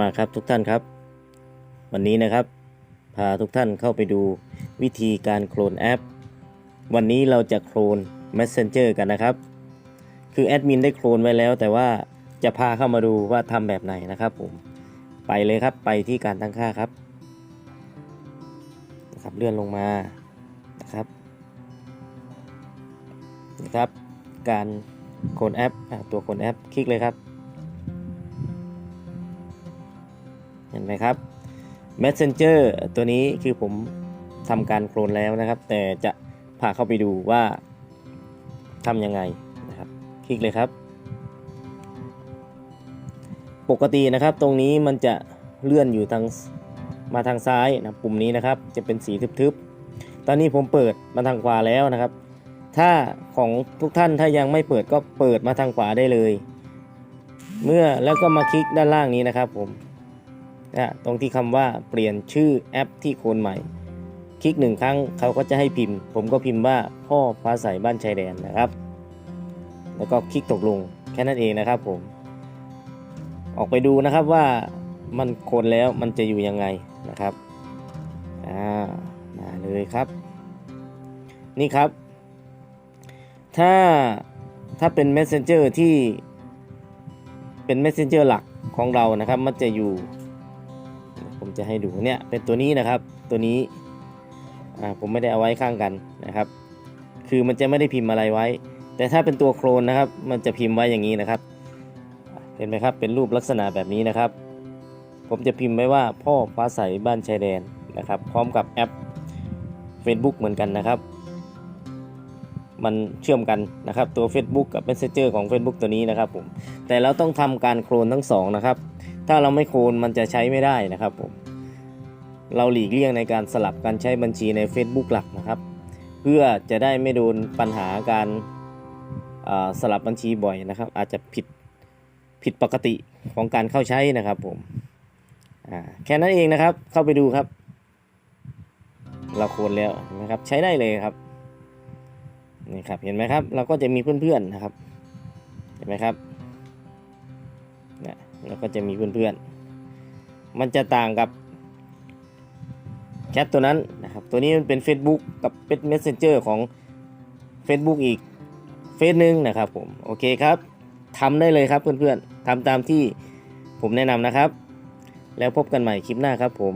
มาครับทุกท่านครับ วันนี้นะครับ พาทุกท่านเข้าไปดูวิธีการโคลนแอป วันนี้เราจะโคลน Messenger กันนะครับ คือแอดมินได้โคลนไว้แล้ว แต่ว่าจะพาเข้ามาดูว่าทำแบบไหนนะครับผมไปเลยครับไปที่การตั้งค่าครับนะครับเลื่อนลงมานะครับนะครับ การโคลนแอปอตัวโคลนแอปคลิกเลยครับ เห็นไหมครับ Messenger ตัวนี้คือผมทำการโคลนแล้วนะครับ แต่จะพาเข้าไปดูว่าทำยังไงนะครับ คลิกเลยครับ ปกตินะครับตรงนี้มันจะเลื่อนอยู่ทางมาทางซ้ายนะปุ่มนี้นะครับ จะเป็นสีทึบๆ ตอนนี้ผมเปิดมาทางขวาแล้วนะครับ ถ้าของทุกท่านถ้ายังไม่เปิดก็เปิดมาทางขวาได้เลย เมื่อแล้วก็มาคลิกด้านล่างนี้นะครับผม นะตรงที่คำว่าเปลี่ยนชื่อแอปที่โคนใหม่ คลิกหนึ่งครั้งเขาก็จะให้พิมพ์ ผมก็พิมพ์ว่าพ่อฟ้าใสบ้านชายแดนนะครับ แล้วก็คลิกตกลงแค่นั้นเองนะครับผม ออกไปดูนะครับว่ามันโคนแล้วมันจะอยู่ยังไงนะครับอ่ามาเลยครับ นี่ครับ ถ้าถ้าเป็น Messenger ที่เป็น Messenger หลักของเรานะครับ มันจะอยู่ จะให้ดูเนี่ยเป็นตัวนี้นะครับตัวนี้อ่าผมไม่ได้เอาไว้ข้างกันนะครับ คือมันจะไม่ได้พิมพ์อะไรไว้ แต่ถ้าเป็นตัวโครนนะครับ มันจะพิมพ์ไว้อย่างนี้นะครับ เห็นไหมครับเป็นรูปลักษณะแบบนี้นะครับ ผมจะพิมพ์ไว้ว่าพ่อฟ้าใสบ้านชายแดนนะครับ พร้อมกับแอป Facebook เหมือนกันนะครับ มันเชื่อมกันนะครับตัว Facebook กับ Messenger ของ Facebook ตัวนี้นะครับผมแต่เราต้องทำการโคลนทั้งสองนะครับ ถ้าเราไม่โคลนมันจะใช้ไม่ได้นะครับผมเราหลีกเลี่ยงในการสลับการใช้บัญชีใน Facebook หลักนะครับ เพื่อจะได้ไม่โดนปัญหาการสลับบัญชีบ่อยนะครับ อาจจะผิดผิดปกติของการเข้าใช้นะครับผมแค่นั้นเองนะครับเข้าไปดูครับ เราโคลนแล้วนะครับใช้ได้เลยครับนี่ครับเห็นไหมครับ เราก็จะมีเพื่อนๆนะครับ เห็นไหมครับนะ แล้วก็จะมีเพื่อนๆ มันจะต่างกับแชทตัวนั้นนะครับ ตัวนี้มันเป็น Facebook กับเป็น Messenger ของ Facebook อีกเฟซหนึ่งนะครับผม โอเคครับทำได้เลยครับเพื่อนๆทำตามที่ผมแนะนำนะครับ แล้วพบกันใหม่คลิปหน้าครับผม